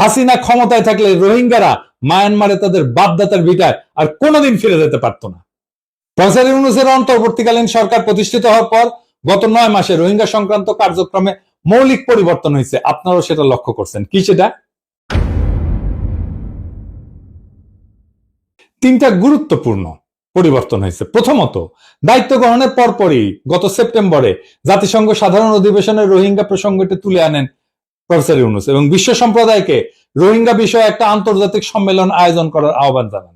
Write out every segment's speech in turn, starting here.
হাসিনা ক্ষমতায় থাকলে রোহিঙ্গারা মায়ানমারে তাদের বাপদাতার ভিটায় আর কোনোদিন ফিরে যেতে পারত না। ইউনুসের অন্তর্বর্তীকালীন সরকার প্রতিষ্ঠিত হওয়ার পর গত নয় মাসে রোহিঙ্গা সংক্রান্ত কার্যক্রমে মৌলিক পরিবর্তন হয়েছে। আপনারাও সেটা লক্ষ্য করছেন। কি সেটা? তিনটা গুরুত্বপূর্ণ পরিবর্তন হয়েছে। প্রথমত, দায়িত্ব গ্রহণের পরপরই গত সেপ্টেম্বরে জাতিসংঘ সাধারণ অধিবেশনে রোহিঙ্গা প্রসঙ্গটি তুলে আনেন প্রফেসর ইউনুস, এবং বিশ্ব সম্প্রদায়কে রোহিঙ্গা বিষয়ে একটা আন্তর্জাতিক সম্মেলন আয়োজন করার আহ্বান জানান।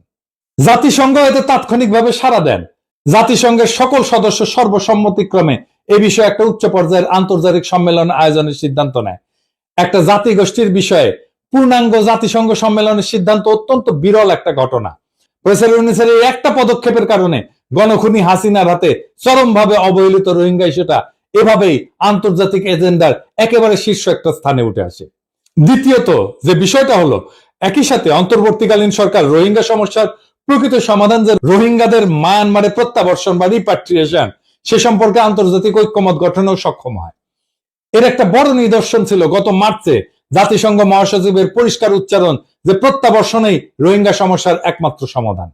জাতিসংঘ এতে তাৎক্ষণিকভাবে সাড়া দেন। জাতিসংঘের সকল সদস্য সর্বসম্মতিক্রমে এ বিষয়ে একটা উচ্চ পর্যায়ের আন্তর্জাতিক সম্মেলন আয়োজনের সিদ্ধান্ত নেয়। একটা জাতিগোষ্ঠীর বিষয়ে পূর্ণাঙ্গ জাতিসংঘ সম্মেলনের সিদ্ধান্ত অত্যন্ত বিরল একটা ঘটনা। প্রফেসর ইউনুসের এই একটা পদক্ষেপের কারণে গণখুনি হাসিনার হাতে চরমভাবে অবহেলিত রোহিঙ্গা ইস্যুটা এভাবেই আন্তর্জাতিক এজেন্ডার একেবারে শীর্ষ একটা স্থানে উঠে আসে। দ্বিতীয়ত যে বিষয়টা হলো, একই সাথে অন্তর্বর্তীকালীন সরকার রোহিঙ্গা সমস্যার প্রকৃত সমাধান যে রোহিঙ্গাদের মায়ানমারে প্রত্যাবর্ষণ বা রিপাট্রিয়েশন সে সম্পর্কে আন্তর্জাতিক ঐক্যমত গঠনেও সক্ষম হয়। এর একটা বড় নিদর্শন ছিল গত মার্চে জাতিসংঘ মহাসচিবের পরিষ্কার উচ্চারণ যে প্রত্যাবর্ষণেই রোহিঙ্গা সমস্যার একমাত্র সমাধান।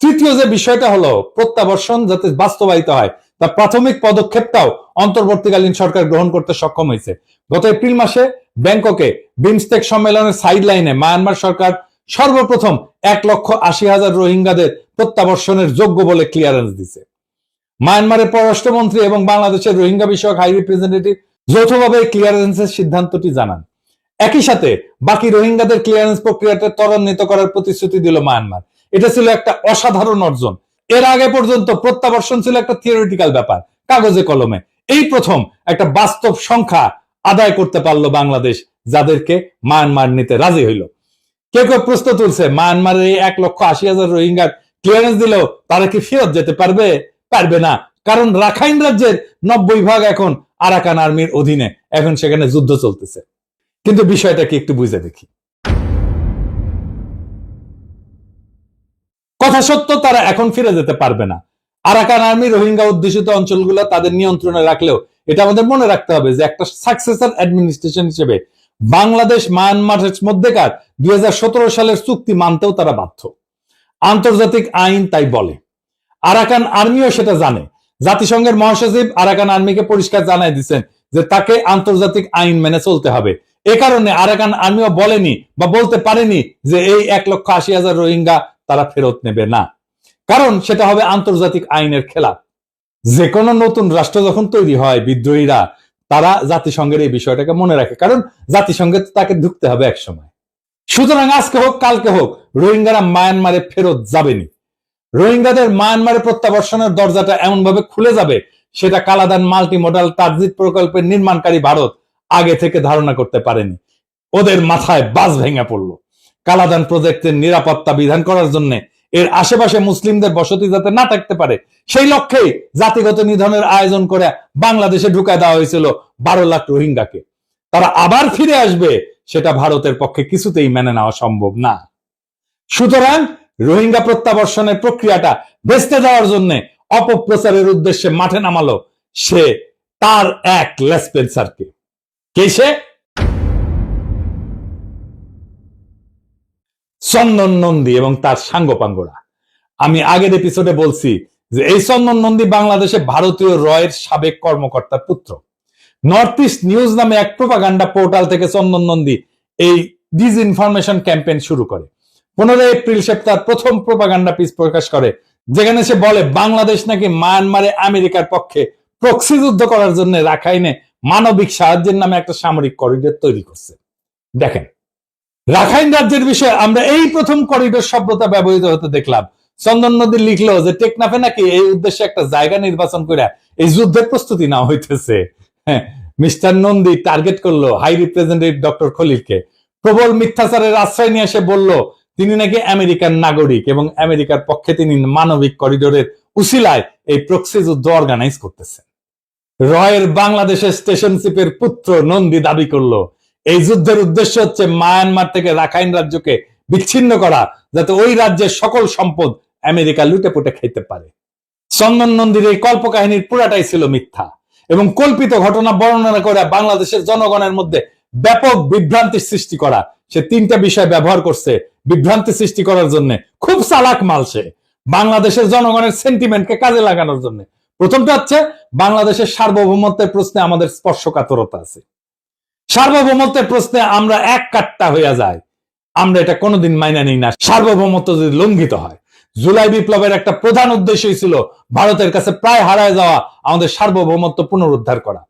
তৃতীয় যে বিষয়টা হলো প্রত্যাবর্ষণ যাতে বাস্তবায়িত হয় তার প্রাথমিক পদক্ষেপটাও অন্তর্বর্তীকালীন সরকার গ্রহণ করতে সক্ষম হয়েছে। গত এপ্রিল মাসে ব্যাংককে বিমস্টেক সম্মেলনের সাইড লাইনে মায়ানমার সরকার সর্বপ্রথম এক লক্ষ আশি হাজার রোহিঙ্গাদের প্রত্যাবর্ষণের যোগ্য বলে ক্লিয়ারেন্স দিছে মায়ানমারের পররাষ্ট্রমন্ত্রী এবং বাংলাদেশের রোহিঙ্গা বিষয়ক হাই রিপ্রেজেন্টেটিভ যৌথভাবে ক্লিয়ারেন্সের সিদ্ধান্তটি জানান। একই সাথে বাকি রোহিঙ্গাদের ক্লিয়ারেন্স প্রক্রিয়াটা ত্বরান্বিত করার প্রতিশ্রুতি দিল মায়ানমার। এটা ছিল একটা অসাধারণ অর্জন। এর আগে পর্যন্ত প্রত্যাবর্ষণ ছিল একটা থিওরিটিক্যাল ব্যাপার, কাগজে কলমে। এই প্রথম একটা বাস্তব সংখ্যা আদায় করতে পারল বাংলাদেশ, যাদেরকে মায়ানমার নিতে রাজি হইল। কেউ কেউ প্রশ্ন তুলছে, মায়ানমারের এই এক লক্ষ আশি হাজার রোহিঙ্গার ক্লিয়ারেন্স দিলেও তারা কি ফেরত যেতে পারবে? পারবে না। কারণ রাখাইন রাজ্যের নব্বই ভাগ এখন আরাকান আর্মির অধীনে, এখন সেখানে যুদ্ধ চলতেছে। কিন্তু বিষয়টাকে একটু বুঝে দেখি। কথা সত্য, তারা এখন ফিরে যেতে পারবে না। আরাকান আর্মি রোহিঙ্গা অধ্যুষিত অঞ্চলগুলো তাদের নিয়ন্ত্রণে রাখলেও এটা আমাদের মনে রাখতে হবে যে একটা সাকসেসর অ্যাডমিনিস্ট্রেশন হিসেবে বাংলাদেশ মায়ানমারের মধ্যেকার দুই সালের চুক্তি মানতেও তারা বাধ্য। আন্তর্জাতিক আইন তাই বলে। আরাকান আর্মিও সেটা জানে। জাতিসংঘের মহাসচিব আরাকান আর্মিকে পরিষ্কার জানাই দিচ্ছেন যে তাকে আন্তর্জাতিক আইন মেনে চলতে হবে। এ কারণে আরাকান আর্মিও বলেনি বা বলতে পারেনি যে এই এক লক্ষ আশি হাজার রোহিঙ্গা তারা ফেরত নেবে না। কারণ সেটা হবে আন্তর্জাতিক আইনের খেলাফ যে কোনো নতুন রাষ্ট্র যখন তৈরি হয়, বিদ্রোহীরা, তারা জাতিসংঘের এই বিষয়টাকে মনে রাখে। কারণ জাতিসংঘে তাকে ঢুকতে হবে এক সময় সুতরাং আজকে হোক, কালকে হোক, রোহিঙ্গারা মায়ানমারে ফেরত যাবেনি। রোহিঙ্গাদের মায়ানমারে প্রত্যাবর্ষণের দরজাটা এমন ভাবে খুলে যাবে, সেটা কালাদান মাল্টি মডাল ট্রানজিট প্রকল্পের নির্মাণকারী ভারত আগে থেকে ধারণা করতে পারেনি। ওদের মাথায় বাস ভেঙে পড়ল। কালাদান প্রজেক্টের নিরাপত্তা বিধান করার জন্য এর আশেপাশে মুসলিমদের বসতি যাতে না থাকতে পারে, সেই লক্ষ্যেই জাতিগত নিধনের আয়োজন করে বাংলাদেশে ঢুকায় দেওয়া হয়েছিল বারো লাখ রোহিঙ্গাকে। তারা আবার ফিরে আসবে, সেটা ভারতের পক্ষে কিছুতেই মেনে নেওয়া সম্ভব না। সুতরাং রোহিঙ্গা প্রত্যাবর্ষণের প্রক্রিয়াটা ভেস্তে দেওয়ার জন্য অপপ্রচারের উদ্দেশ্যে মাঠে নামালো সে তার এক লেসপেন্সারকে কে সে? চন্দন নন্দী এবং তার সাঙ্গপাঙ্গরা আমি আগের এপিসোডে বলছি যে এই চন্দন নন্দী বাংলাদেশে ভারতীয় রয়ের সাবেক কর্মকর্তার পুত্র। নর্থ ইস্ট নিউজ নামে এক প্রোপাগান্ডা পোর্টাল থেকে চন্দন নন্দী এই ডিজ ইনফরমেশন ক্যাম্পেইন শুরু করে। পনেরোই এপ্রিল সে তার প্রথম প্রোপাগান্ডা পিস প্রকাশ করে, যেখানে সে বলে, বাংলাদেশ নাকি মায়ানমারে আমেরিকার পক্ষে প্রক্সি যুদ্ধ করার জন্য রাখাইনে মানবিক সাহায্যের নামে একটা সামরিক করিডোর তৈরি করছে। দেখেন রাখাইন রাজ্যের বিষয়ে আমরা এই প্রথম করিডোর শব্দটা ব্যবহৃত হতে দেখলাম। চন্দন নদী লিখলো যে টেকনাফে নাকি এই উদ্দেশ্যে একটা জায়গা নির্বাচন করে এই যুদ্ধের প্রস্তুতি নেওয়া হইতেছে। হ্যাঁ মিস্টার নন্দী টার্গেট করল হাই রিপ্রেজেন্টেটিভ ডক্টর খলিলকে। প্রবল মিথ্যাচারের আশ্রয় নিয়ে এসে বলল, তিনি নাকি আমেরিকান নাগরিক এবং আমেরিকার পক্ষে তিনি মানবিক করিডোরের উসিলায় এই প্রক্সি যুদ্ধ অর্গানাইজ করতেছেন। রয়ের বাংলাদেশের স্টেশনশিপের পুত্র নন্দী দাবি করল এই যুদ্ধের উদ্দেশ্য হচ্ছে মায়ানমার থেকে রাখাইন রাজ্যকে বিচ্ছিন্ন করা, যাতে ওই রাজ্যের সকল সম্পদ আমেরিকা লুটে পুটে খাইতে পারে। চন্দন নন্দীর এই কল্পকাহিনীর পুরাটাই ছিল মিথ্যা এবং কল্পিত ঘটনা বর্ণনা করে বাংলাদেশের জনগণের মধ্যে ব্যাপক বিভ্রান্তির সৃষ্টি করা। সে তিনটা বিষয় ব্যবহার করছে বিভ্রান্তি সৃষ্টি করার জন্য। খুব চালাক মাল সে। বাংলাদেশের জনগণের সেন্টিমেন্টকে কাজে লাগানোর জন্য। প্রথমটা হচ্ছে, বাংলাদেশের সার্বভৌমত্বের প্রশ্নে আমাদের স্পর্শকাতরতা আছে। সার্বভৌমত্বের প্রশ্নে আমরা এক কাট্টা হইয়া যাই। আমরা এটা কোনোদিন মাইনা নিই না। সার্বভৌমত্ব যদি লঙ্ঘিত হয়, জুলাই বিপ্লবের একটা প্রধান উদ্দেশ্যই ছিল ভারতের কাছে প্রায় হারায় যাওয়া, আমাদের সার্বভৌমত্ব পুনরুদ্ধার করা।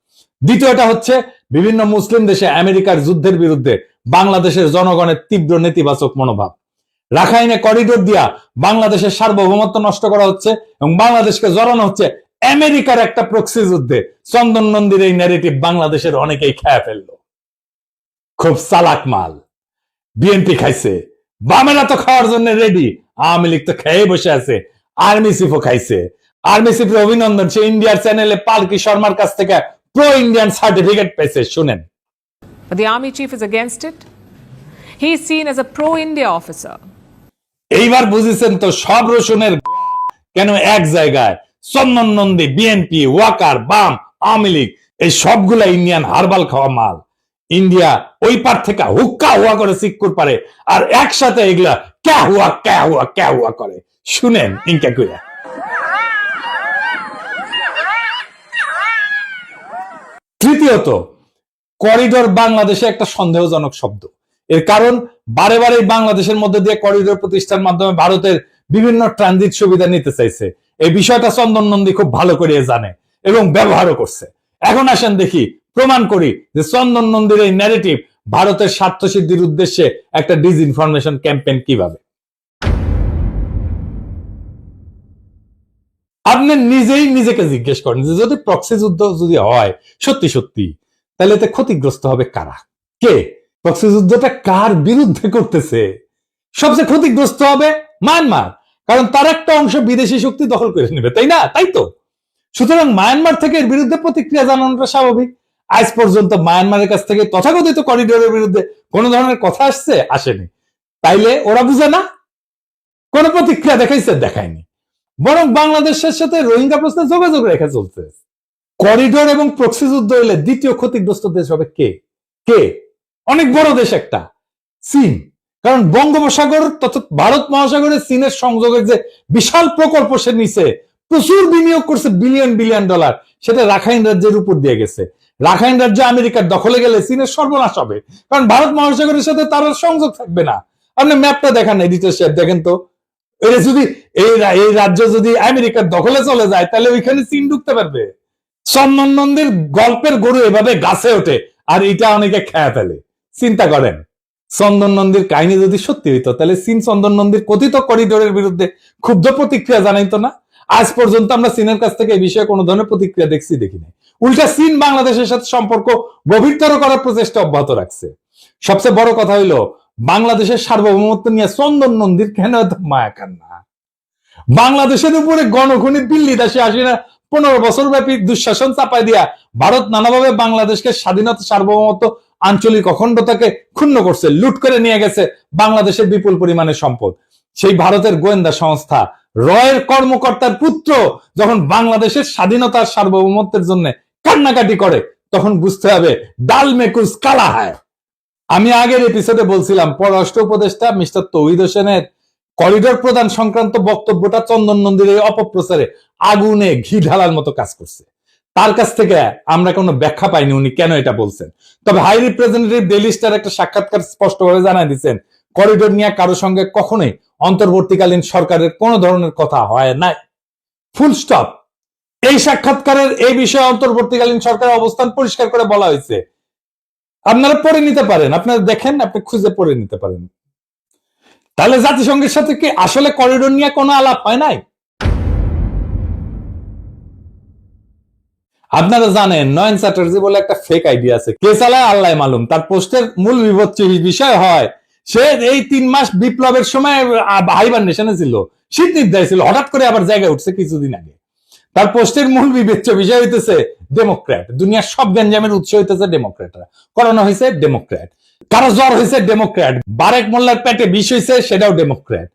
দ্বিতীয়টা হচ্ছে, বিভিন্ন মুসলিম দেশে আমেরিকার যুদ্ধের বিরুদ্ধে বাংলাদেশের জনগণের তীব্র নেতিবাচক মনোভাব। রাখাইনে করিডোর দিয়া বাংলাদেশের সার্বভৌমত্ব নষ্ট করা হচ্ছে এবং বাংলাদেশকে জড়ানো হচ্ছে আমেরিকার একটা প্রক্সি যুদ্ধে। চন্দন নন্দীর এই ন্যারেটিভ বাংলাদেশের অনেকেই খেয়া ফেলল। খুব চালাক মাল। বিএনপি খাইছে। বামেরা তো খাওয়ার জন্য রেডি আওয়ামী লীগ তো খেয়ে বসে আছে। আর্মি চিফও খাইছে। আর্মি চিফের অভিনন্দন সে ইন্ডিয়ার চ্যানেলে পালকি শর্মার কাছ থেকে প্রো ইন্ডিয়ান সার্টিফিকেট পেয়েছে শুনেন। But the army chief is against it. He is seen as a pro India officer. এইবার বুঝেছেন তো সব রসুনের কেন এক জায়গায় চন্দন নন্দী বিএনপি ওয়াকার বাম আওয়ামী লীগ এই সবগুলা ইন্ডিয়ান হারবাল খাওয়া মাল। ইন্ডিয়া ওই পার থেকে হুক্কা হুয়া করে সিক্কুর পারে। আর একসাথে এগুলা ক্যা হুয়া ক্যা হুয়া ক্যা হুয়া করে। শুনেন, ইনকা কইয়া তৃতীয়ত, করিডোর বাংলাদেশে একটা সন্দেহজনক শব্দ। এর কারণ, বারে বারে বাংলাদেশের মধ্যে দিয়ে করিডোর প্রতিষ্ঠার মাধ্যমে ভারতের বিভিন্ন ট্রানজিট সুবিধা নিতে চাইছে। এই বিষয়টা চন্দন নন্দী খুব ভালো করে জানে এবং ব্যবহারও করছে। এখন আসেন দেখি প্রমাণ করি যে চন্দন নন্দীর এই ন্যারেটিভ ভারতের স্বার্থ সিদ্ধির উদ্দেশ্যে একটা ডিসইনফরমেশন ক্যাম্পেইন কীভাবে? আপনি নিজেই নিজেকে জিজ্ঞেস করেন যে যদি প্রক্সি যুদ্ধ যদি হয়, সত্যি সত্যি, তাহলে এতে ক্ষতিগ্রস্ত হবে কারা? কে? প্রক্সি যুদ্ধটা কার বিরুদ্ধে করতেছে? সবচেয়ে ক্ষতিগ্রস্ত হবে মায়ানমার কারণ তার একটা অংশ বিদেশি শক্তি দখল করে নেবে, তাই না? তাই তো। সুতরাং মায়ানমার থেকে এর বিরুদ্ধে প্রতিক্রিয়া জানানোটা স্বাভাবিক। আজ পর্যন্ত মায়ানমারের কাছ থেকে তথাকথিত করিডোরের বিরুদ্ধে কোনো ধরনের কথা আসছে? আসেনি। তাইলে ওরা বুঝে না? কোনো প্রতিক্রিয়া দেখাইছে? দেখায়নি। বরং বাংলাদেশের সাথে রোহিঙ্গা প্রশ্নে যোগাযোগ রেখে চলছে। করিডোর এবং প্রক্সি যুদ্ধ হলে দ্বিতীয় ক্ষতিগ্রস্ত দেশ হবে কে? কে? অনেক বড় দেশ একটা। চীন। কারণ বঙ্গোপসাগর তথা ভারত মহাসাগরে চীনের সংযোগের যে বিশাল প্রকল্প সে নিছে, প্রচুর বিনিয়োগ করছে, বিলিয়ন বিলিয়ন ডলার। সেটা রাখাইন রাজ্যের উপর দিয়ে গেছে। রাখাইন রাজ্য আমেরিকার দখলে গেলে চীনের সর্বনাশ হবে। কারণ ভারত মহাসাগরের সাথে তার সংযোগ থাকবে না। আপনি ম্যাপটা দেখান এডিটর সাহেব, দেখেন তো। এটা যদি এই এই রাজ্য যদি আমেরিকার দখলে চলে যায়, তাহলে ওইখানে চীন ঢুকতে পারবে। চন্দন গল্পের গরু এভাবে গাছে ওঠে, আর এটা অনেকে খেয়া ফেলে। চিন্তা করেন চন্দন নন্দীর কাহিনী যদি সত্যি হইতো, তাহলে চীন চন্দন নন্দীর কথিত করিডোরের বিরুদ্ধে ক্ষুব্ধ প্রতিক্রিয়া জানাইতো না? আজ পর্যন্ত আমরা চীনের কাছ থেকে এই বিষয়ে কোনো ধরনের প্রতিক্রিয়া দেখছি, দেখি নাই। উল্টা চীন বাংলাদেশের সাথে সম্পর্ক গভীরতর করার প্রচেষ্টা অব্যাহত রাখছে। সবচেয়ে বড় কথা হইল, বাংলাদেশের সার্বভৌমত্ব নিয়ে চন্দন নন্দীর কেন মায়া কান্না বাংলাদেশের উপরে গণখনি দিল্লি দাসে আসি না পনেরো বছর ব্যাপী দুঃশাসন চাপাই দিয়া ভারত নানাভাবে বাংলাদেশকে স্বাধীনতা, সার্বভৌমত্ব, আঞ্চলিক অখণ্ডতাকে ক্ষুণ্ণ করছে, লুট করে নিয়ে গেছে বাংলাদেশের বিপুল পরিমাণে সম্পদ। সেই ভারতের গোয়েন্দা সংস্থা রয়ের কর্মকর্তার পুত্র যখন বাংলাদেশের স্বাধীনতার সার্বভৌমত্বের জন্য কান্নাকাটি করে, তখন বুঝতে হবে ডাল মেকুস কালা হয়। আমি আগের এপিসোডে বলছিলাম, পররাষ্ট্র উপদেষ্টা মিস্টার তৌহিদ হোসেনের করিডোর প্রদান সংক্রান্ত বক্তব্যটা চন্দন নন্দীর এই অপপ্রচারে আগুনে ঘি ঢালার মতো কাজ করছে। তার কাছ থেকে আমরা কোনো ব্যাখ্যা পাইনি, উনি কেন এটা বলছেন? তবে হাই রিপ্রেজেন্টেটিভ ডেলি স্টার একটা সাক্ষাৎকার স্পষ্টভাবে জানাই দিচ্ছেন করিডোর নিয়ে কারও সঙ্গে কখনোই অন্তর্বর্তীকালীন সরকারের কোনো ধরনের কথা হয় নাই। ফুল স্টপ এই সাক্ষাৎকারের এই বিষয়ে অন্তর্বর্তীকালীন সরকারের অবস্থান পরিষ্কার করে বলা হয়েছে। আপনারা পড়ে নিতে পারেন। আপনারা দেখেন, আপনি খুঁজে পড়ে নিতে পারেন। তাহলে জাতিসংঘের সাথে কি আসলে করিডোর নিয়ে কোনো আলাপ হয় নাই? আপনারা জানেন, নয়ন চ্যাটার্জি বলে একটা ফেক আইডিয়া আছে। কে চালায়? আল্লাহ মালুম। তার পোস্টের মূল বিপত্তি বিষয় হয় সে এই তিন মাস বিপ্লবের সময় হাইবার নেশনে ছিল। শীত নির্দায় ছিল, হঠাৎ করে আবার জায়গায় উঠছে কিছুদিন আগে। তার পোস্টের মূল বিবেচ্য বিষয় হইতেছে ডেমোক্র্যাট। দুনিয়ার সব গ্যাঞ্জামের উৎস হইতেছে ডেমোক্র্যাটরা। করোনা হয়েছে ডেমোক্র্যাট। কারও জ্বর হয়েছে ডেমোক্র্যাট। বারেক মোল্লার পেটে বিষ হয়েছে সেটাও ডেমোক্র্যাট।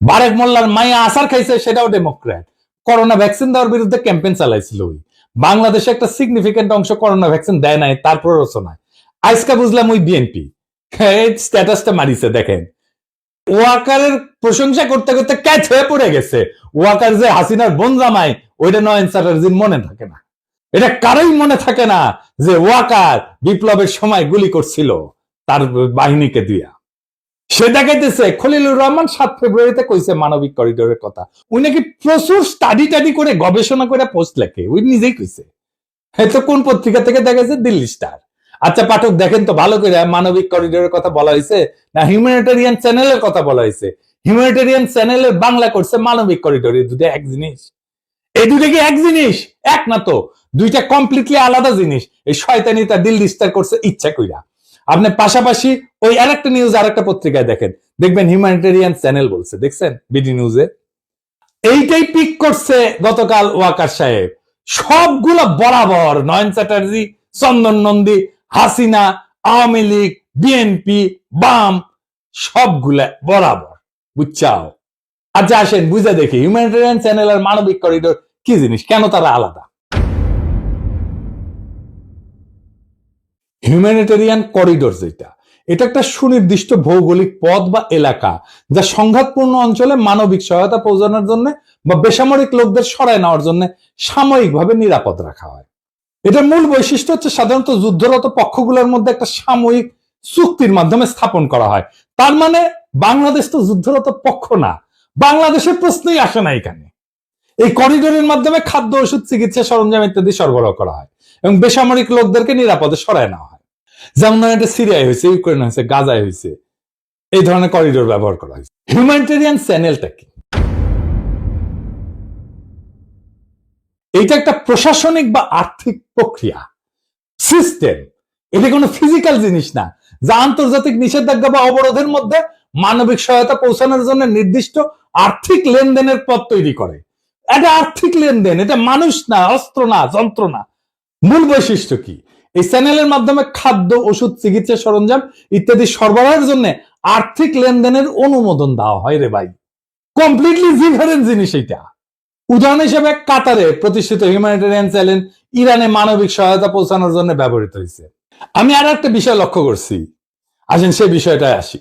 বারেক মোল্লার মাইয়া আসার খাইছে, সেটাও ডেমোক্র্যাট। করোনা ভ্যাকসিন দেওয়ার বিরুদ্ধে ক্যাম্পেইন চালাইছিল ওই। বাংলাদেশে একটা সিগনিফিকেন্ট অংশ করোনা ভ্যাকসিন দেয় নাই তার প্ররোচনায় আজকে বুঝলাম ওই বিএনপি স্ট্যাটাসটা মারিছে, দেখেন। ওয়াকারের প্রশংসা করতে করতে ক্যাচ হয়ে পড়ে গেছে। ওয়াকার যে হাসিনার বোন জামাই, ওইটা নয়ন চ্যাটার্জির মনে থাকে না। এটা কারোই মনে থাকে না যে ওয়াকার বিপ্লবের সময় গুলি করছিল তার বাহিনীকে দিয়া। সে দেখাইতেছে, খলিলুর রহমান সাত ফেব্রুয়ারিতে কইছে মানবিক করিডোরের কথা। উনি নাকি প্রচুর স্টাডি টাডি করে গবেষণা করে পোস্ট লেখে, উনি নিজেই কইছে। হয়তো কোন পত্রিকা থেকে দেখাইছে? দিল্লি স্টার আচ্ছা পাঠক, দেখেন তো, ভালো করে মানবিক করিডোরের কথা বলা হয়েছে না হিউম্যানিটেরিয়ান চ্যানেলের কথা বলা হয়েছে? হিউম্যানিটেরিয়ান চ্যানেলের বাংলা করছে মানবিক করিডোর এই দুটো এক জিনিস। এই দুটো কি এক জিনিস? এক না তো, দুইটা কমপ্লিটলি আলাদা জিনিস। এই শয়তানিটা দিল্লি স্টার করছে ইচ্ছা কইরা। আপনি পাশাপাশি ওই আরেকটা নিউজ আরেকটা পত্রিকায় দেখেন। দেখবেন হিউম্যানিটেরিয়ান চ্যানেল বলছে, দেখছেন? বিডি নিউজে এইটাই পিক করছে গতকাল ওয়াকার সাহেব। সবগুলো বরাবর, নয়ন চ্যাটার্জি, চন্দন নন্দী হাসিনা, আওয়ামী লীগ, বিএনপি, বাম, সবগুলা বরাবর, বুঝছাও? আচ্ছা আসেন, বুঝে দেখি। হিউম্যানিটেরিয়ান চ্যানেল আর মানবিক করিডোর কি জিনিস? কেন তারা আলাদা? হিউম্যানিটেরিয়ান করিডোর যেটা, এটা একটা সুনির্দিষ্ট ভৌগোলিক পথ বা এলাকা যা সংঘাতপূর্ণ অঞ্চলে মানবিক সহায়তা পৌঁছানোর জন্য বা বেসামরিক লোকদের সরায় নেওয়ার জন্য সাময়িকভাবে নিরাপদ রাখা হয়। এটার মূল বৈশিষ্ট্য হচ্ছে সাধারণত যুদ্ধরত পক্ষগুলোর মধ্যে একটা সাময়িক চুক্তির মাধ্যমে স্থাপন করা হয়। তার মানে বাংলাদেশ তো যুদ্ধরত পক্ষ না। বাংলাদেশের প্রশ্নই আসে না এখানে। এই করিডোরের মাধ্যমে খাদ্য, ওষুধ, চিকিৎসা, সরঞ্জাম ইত্যাদি সরবরাহ করা হয় এবং বেসামরিক লোকদেরকে নিরাপদে সরায় নেওয়া হয়। যেমন এটা সিরিয়ায় হয়েছে, ইউক্রেন হয়েছে, গাজায় হয়েছে, এই ধরনের করিডোর ব্যবহার করা হয়েছে। হিউম্যানিটেরিয়ান চ্যানেলটা কি এইটা একটা প্রশাসনিক বা আর্থিক প্রক্রিয়া। সিস্টেম এটা কোনো ফিজিক্যাল জিনিস না। যা আন্তর্জাতিক নিষেধাজ্ঞা বা অবরোধের মধ্যে মানবিক সহায়তা পৌঁছানোর জন্য নির্দিষ্ট আর্থিক লেনদেনের পথ তৈরি করে। এটা আর্থিক লেনদেন, এটা মানুষ না, অস্ত্র না, যন্ত্র না। মূল বৈশিষ্ট্য কি? এই চ্যানেলের মাধ্যমে খাদ্য, ওষুধ, চিকিৎসা সরঞ্জাম ইত্যাদি সরবরাহের জন্য আর্থিক লেনদেনের অনুমোদন দেওয়া হয় রে ভাই। কমপ্লিটলি ডিফারেন্ট জিনিস এটা উদাহরণ হিসেবে কাতারে প্রতিষ্ঠিত হিউম্যানিটেরিয়ান চ্যানেল ইরানে মানবিক সহায়তা পৌঁছানোর জন্য ব্যবহৃত হয়েছে। আমি আর একটা বিষয় লক্ষ্য করছি। আসেন সেই বিষয়টায় আসি।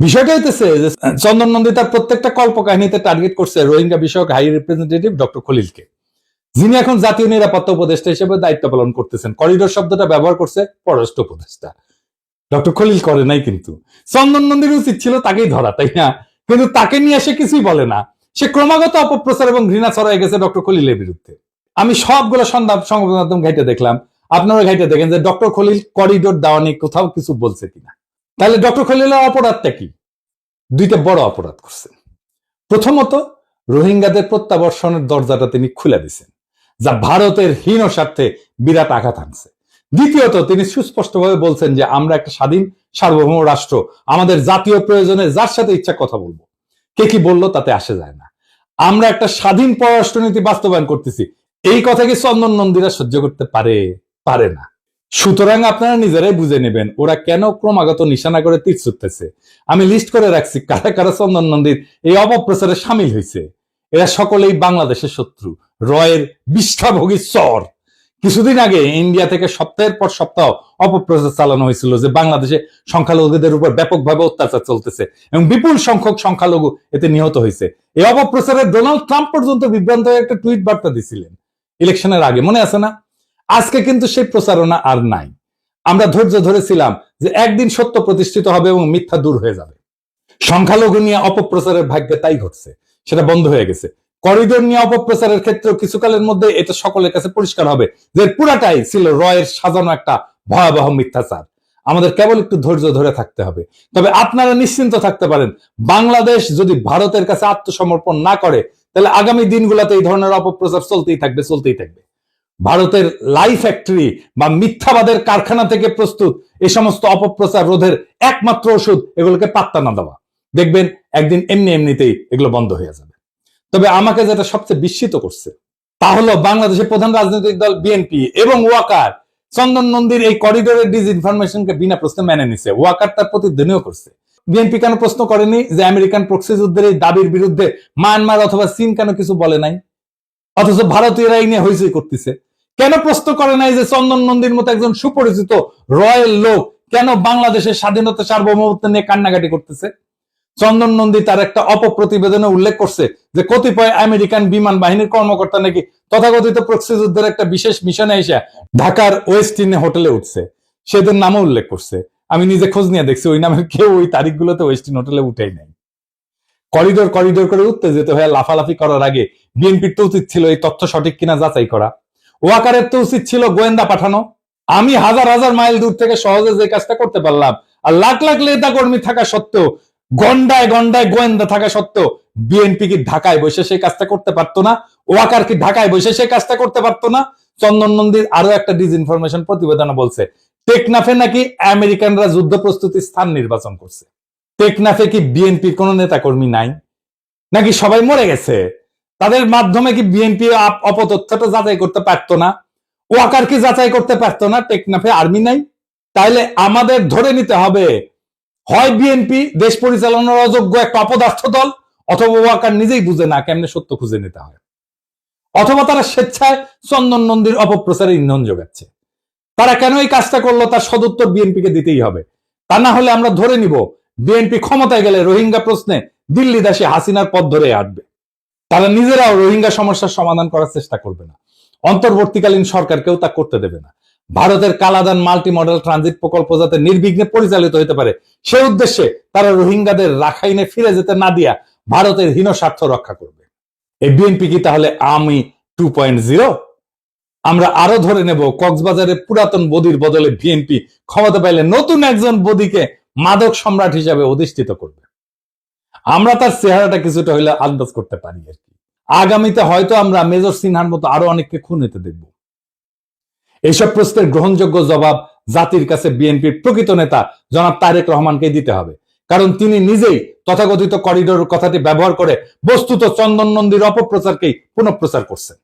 বিষয়টা হইতেছে যে চন্দন নন্দী তার প্রত্যেকটা কল্পকাহিনীতে টার্গেট করছে রোহিঙ্গা বিষয়ক হাই রিপ্রেজেন্টেটিভ ডক্টর খলিলকে। যিনি এখন জাতীয় নিরাপত্তা উপদেষ্টা হিসেবে দায়িত্ব পালন করতেছেন। করিডোর শব্দটা ব্যবহার করছে পররাষ্ট্র উপদেষ্টা। ডক্টর খলিল করে নাই কিন্তু। চন্দন নন্দীর উচিত ছিল তাকেই ধরা, তাই না? কিন্তু তাকে নিয়ে সে কিছুই বলে না। সে ক্রমাগত অপপ্রচার এবং ঘৃণা ছড়াই গেছে ডক্টর খলিলের বিরুদ্ধে। আমি সবগুলো সংবাদ সংবাদ মাধ্যম ঘাইটে দেখলাম। আপনারা ঘাইটে দেখেন যে ডক্টর খলিল করিডোর দেওয়া নিয়ে কোথাও কিছু বলছে কিনা। তাহলে ডক্টর খলিলের অপরাধটা কি? দুইটা বড় অপরাধ করছেন প্রথমত, রোহিঙ্গাদের প্রত্যাবর্ষণের দরজাটা তিনি খুলে দিছেন যা ভারতের হীন স্বার্থে বিরাট আঘাত আনছে। দ্বিতীয়ত, তিনি সুস্পষ্টভাবে বলছেন যে আমরা একটা স্বাধীন সার্বভৌম রাষ্ট্র। আমাদের জাতীয় প্রয়োজনে যার সাথে ইচ্ছা কথা বলব। কে কি বলল তাতে আসে যায় না। আমরা একটা স্বাধীন পররাষ্ট্রনীতি বাস্তবায়ন করতেছি। এই কথা কি চন্দন নন্দীরা সহ্য করতে পারে? পারে না। সুতরাং আপনারা নিজেরাই বুঝে নেবেন, ওরা কেন ক্রমাগত নিশানা করে তীর ছুটতেছে। আমি লিস্ট করে রাখছি কারা কারা চন্দন নন্দীর এই অপপ্রচারে সামিল হয়েছে এরা সকলেই বাংলাদেশের শত্রু। রয়ের বিষ্ঠাভোগী চর। কিছুদিন আগে ইন্ডিয়া থেকে সপ্তাহের পর সপ্তাহ অপপ্রচার চালানো হয়েছিল যে বাংলাদেশে সংখ্যালঘুদের উপর ব্যাপকভাবে অত্যাচার চলতেছে এবং বিপুল সংখ্যক সংখ্যালঘু এতে নিহত হয়েছে। এই অপপ্রচারে ডোনাল্ড ট্রাম্প পর্যন্ত বিভ্রান্ত হয়ে একটা টুইট বার্তা দিছিলেন। ইলেকশনের আগে, মনে আছে না? আজকে কিন্তু সেই প্রচারণা আর নাই। আমরা ধৈর্য ধরেছিলাম যে একদিন সত্য প্রতিষ্ঠিত হবে এবং মিথ্যা দূর হয়ে যাবে। সংখ্যালঘু নিয়ে অপপ্রচারের ভাগ্যে তাই ঘটছে। সেটা বন্ধ হয়ে গেছে। করিডোর নিয়ে অপপ্রচারের ক্ষেত্রেও কিছুকালের মধ্যে এটা সকলের কাছে পরিষ্কার হবে যে পুরাটাই ছিল রয়ের সাজানো একটা ভয়াবহ মিথ্যাচার। আমাদের কেবল একটু ধৈর্য ধরে থাকতে হবে। তবে আপনারা নিশ্চিন্ত থাকতে পারেন, বাংলাদেশ যদি ভারতের কাছে আত্মসমর্পণ না করে, তাহলে আগামী দিনগুলোতে এই ধরনের অপপ্রচার চলতেই থাকবে চলতেই থাকবে। ভারতের লাই ফ্যাক্টরি বা মিথ্যাবাদের কারখানা থেকে প্রস্তুত এই সমস্ত অপপ্রচার রোধের একমাত্র ওষুধ, এগুলোকে পাত্তা না দেওয়া। দেখবেন, একদিন এমনি এমনিতেই এগুলো বন্ধ হয়ে যাবে। তবে আমাকে যেটা সবচেয়ে বিস্মিত করছে, তা হলো বাংলাদেশের প্রধান রাজনৈতিক দল বিএনপি এবং ওয়াকার। চন্দন নন্দীর এই করিডোরের ডিসইনফরমেশনকে বিনা প্রশ্নে মেনে নিছে। ওয়াকার তার প্রতিধ্বনিও করছে। বিএনপি কেন প্রশ্ন করেনি যে আমেরিকান প্রক্সি যুদ্ধের এই দাবির বিরুদ্ধে মায়ানমার অথবা চীন কেন কিছু বলে নাই? অথচ ভারতীয়রা এই নিয়ে হইচই করতেছে। কেন প্রশ্ন করে নাই যে চন্দন নন্দীর মতো একজন সুপরিচিত রয়্যাল লোক কেন বাংলাদেশের স্বাধীনতা সার্বভৌমত্ব নিয়ে কান্নাকাটি করতেছে? চন্দন নন্দী তার একটা অপপ্রতিবেদনে উল্লেখ করছে যে কতিপয় আমেরিকান বিমান বাহিনীর কর্মকর্তা নাকি তথাকথিত প্রক্সি যুদ্ধের একটা বিশেষ মিশনে এসে ঢাকার ওয়েস্টিনে হোটেলে উঠছে। সেদের নামও উল্লেখ করছে। আমি নিজে খোঁজ নিয়ে দেখছি, ওই নামের কেউ ওই তারিখগুলোতে ওয়েস্টিন হোটেলে উঠেই নাই। করিডোর করিডোর করে উঠতে যেতে হয়ে লাফালাফি করার আগে বিএনপির তো উচিত ছিল এই তথ্য সঠিক কিনা যাচাই করা। ওয়াকারের তো উচিত ছিল গোয়েন্দা পাঠানো। আমি হাজার হাজার মাইল দূর থেকে সহজে যে কাজটা করতে পারলাম, আর লাখ লাখ নেতা কর্মী থাকা সত্ত্বেও গন্ডায় গন্ডায় গোয়েন্দা থাকা সত্ত্বেও বিএনপি কি ঢাকায় বসে সেই কাজটা করতে পারতো না? ওয়াকার কি ঢাকায় বসে সেই কাজটা করতে পারতো না? চন্দন নন্দীর আরও একটা ডিসইনফরমেশন প্রতিবেদনে বলছে, টেকনাফে নাকি আমেরিকানরা যুদ্ধ প্রস্তুতি স্থান নির্বাচন করছে? টেকনাফে কি বিএনপির কোন নেতাকর্মী নাই? নাকি সবাই মরে গেছে? তাদের মাধ্যমে কি বিএনপি অপতথ্যটা যাচাই করতে পারতো না? ওয়াকার কি যাচাই করতে পারতো না? টেকনাফে আর্মি নাই? তাইলে আমাদের ধরে নিতে হবে হয় বিএনপি দেশ পরিচালনার অযোগ্য একটা অপদার্থ দল, অথবা ওয়াকার নিজেই বুঝে না কেমনে সত্য খুঁজে নিতে হয়। অথবা তারা স্বেচ্ছায় চন্দন নন্দীর অপপ্রচারে ইন্ধন যোগাচ্ছে। তারা কেন এই কাজটা করল তার সদুত্তর বিএনপিকে দিতেই হবে। তা না হলে আমরা ধরে নিব বিএনপি ক্ষমতায় গেলে রোহিঙ্গা প্রশ্নে দিল্লি দাসী হাসিনার পথ ধরে আটবে। তারা নিজেরাও রোহিঙ্গা সমস্যার সমাধান করার চেষ্টা করবে না। অন্তর্বর্তীকালীন সরকারকেও তা করতে দেবে না। ভারতের কালাদান মাল্টি মডেল ট্রানজিট প্রকল্প যাতে নির্বিঘ্নে পরিচালিত হতে পারে, সে উদ্দেশ্যে তারা রোহিঙ্গাদের রাখাইনে ফিরে যেতে না দিয়া ভারতের হীন স্বার্থ রক্ষা করবে। এই বিএনপি কি তাহলে আমি টু আমরা আরও ধরে নেব, কক্সবাজারের পুরাতন বদির বদলে বিএনপি ক্ষমতা পাইলে নতুন একজন বদিকে মাদক সম্রাট হিসাবে অধিষ্ঠিত করবে। আমরা তার চেহারাটা কিছুটা হইলে আন্দাজ করতে পারি আর কি। আগামীতে হয়তো আমরা মেজর সিনহার মতো আরও অনেককে খুন হতে দেখব। এইসব প্রশ্নের গ্রহণযোগ্য জবাব জাতির কাছে বিএনপির প্রকৃত নেতা জনাব তারেক রহমানকে দিতে হবে। কারণ তিনি নিজেই তথাকথিত করিডোর কথাটি ব্যবহার করে বস্তুত চন্দন নন্দীর অপপ্রচারকেই পুনঃপ্রচার করছেন।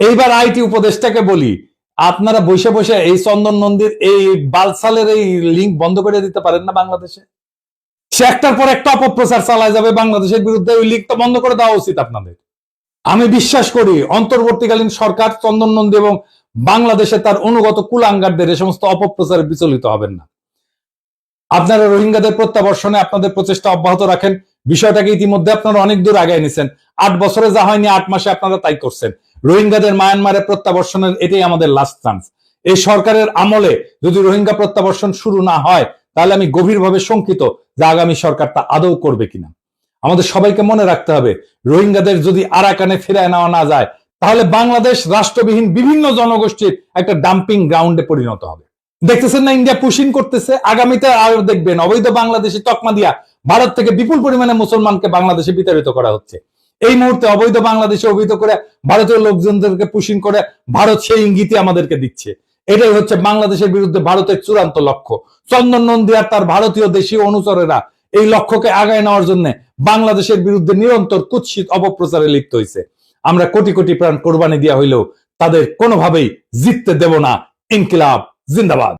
এইবার আইটি উপদেষ্টাকে বলি, আপনারা বসে বসে এই চন্দন নন্দীর এই বালসালের এই লিঙ্ক বন্ধ করে দিতে পারেন না বাংলাদেশে? সে একটার পর একটা অপপ্রচার চালায় যাবে বাংলাদেশের বিরুদ্ধে ওই লিঙ্ক তো বন্ধ করে দেওয়া উচিত আপনাদের। আমি বিশ্বাস করি, অন্তর্বর্তীকালীন সরকার চন্দন নন্দী এবং বাংলাদেশে তার অনুগত কুলাঙ্গারদের এ সমস্ত অপপ্রচারে বিচলিত হবেন না। আপনারা রোহিঙ্গাদের প্রত্যাবর্ষণে আপনাদের প্রচেষ্টা অব্যাহত রাখেন। বিষয়টাকে ইতিমধ্যে আপনারা অনেক দূর আগায় নিছেন। আট বছরে যা হয়নি আট মাসে আপনারা তাই করছেন। রোহিঙ্গাদের মায়ানমারে প্রত্যাবর্ষণের এটাই আমাদের লাস্ট চান্স এই সরকারের আমলে যদি রোহিঙ্গা প্রত্যাবর্ষণ শুরু না হয়, তাহলে আমি গভীরভাবে শঙ্কিত যে আগামী সরকার তা আদৌ করবে কিনা। আমাদের সবাইকে মনে রাখতে হবে, রোহিঙ্গাদের যদি আরাকানে ফিরায় নেওয়া না যায় তাহলে বাংলাদেশ রাষ্ট্রবিহীন বিভিন্ন জনগোষ্ঠীর একটা ডাম্পিং গ্রাউন্ডে পরিণত হবে। দেখতেছেন না ইন্ডিয়া পুশিং করতেছে? আগামীতে আরও দেখবেন, অবৈধ বাংলাদেশি তকমা দিয়া ভারত থেকে বিপুল পরিমাণে মুসলমানকে বাংলাদেশে বিতাড়িত করা হচ্ছে। এই মুহূর্তে অবৈধ বাংলাদেশে অবৈধ করে ভারতীয় লোকজনদেরকে পুশিং করে ভারত সেই ইঙ্গিতই আমাদেরকে দিচ্ছে। এটাই হচ্ছে বাংলাদেশের বিরুদ্ধে ভারতের চূড়ান্ত লক্ষ্য। চন্দন নন্দী আর তার ভারতীয় দেশীয় অনুচরেরা এই লক্ষ্যকে আগায় নেওয়ার জন্য বাংলাদেশের বিরুদ্ধে নিরন্তর কুৎসিত অপপ্রচারে লিপ্ত হয়েছে আমরা কোটি কোটি প্রাণ কোরবানি দেওয়া হইলেও তাদের কোনোভাবেই জিততে দেব না। ইনকিলাব জিন্দাবাদ।